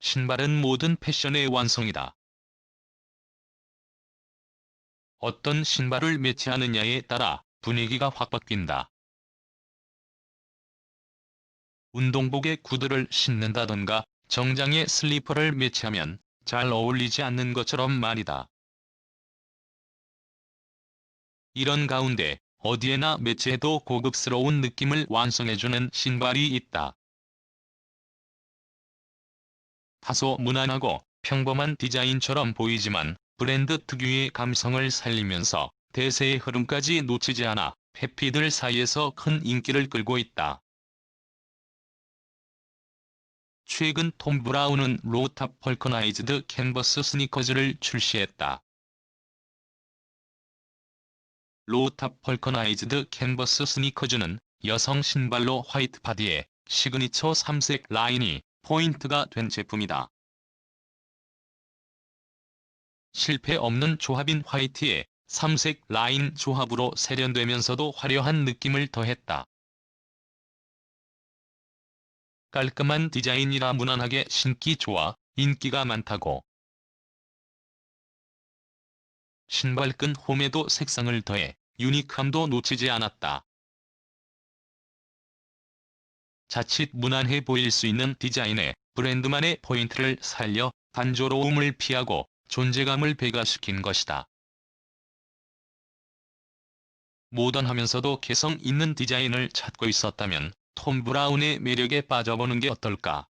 신발은 모든 패션의 완성이다. 어떤 신발을 매치하느냐에 따라 분위기가 확 바뀐다. 운동복에 구두를 신는다던가 정장에 슬리퍼를 매치하면 잘 어울리지 않는 것처럼 말이다. 이런 가운데 어디에나 매치해도 고급스러운 느낌을 완성해주는 신발이 있다. 다소 무난하고 평범한 디자인처럼 보이지만 브랜드 특유의 감성을 살리면서 대세의 흐름까지 놓치지 않아 해피들 사이에서 큰 인기를 끌고 있다. 최근 톰 브라운은 로탑 펄커나이즈드 캔버스 스니커즈를 출시했다. 로탑 펄커나이즈드 캔버스 스니커즈는 여성 신발로 화이트 바디에 시그니처 3색 라인이 포인트가 된 제품이다. 실패 없는 조합인 화이트에 3색 라인 조합으로 세련되면서도 화려한 느낌을 더했다. 깔끔한 디자인이라 무난하게 신기 좋아 인기가 많다고. 신발끈 홈에도 색상을 더해 유니크함도 놓치지 않았다. 자칫 무난해 보일 수 있는 디자인에 브랜드만의 포인트를 살려 단조로움을 피하고 존재감을 배가시킨 것이다. 모던하면서도 개성 있는 디자인을 찾고 있었다면 톰 브라운의 매력에 빠져보는 게 어떨까?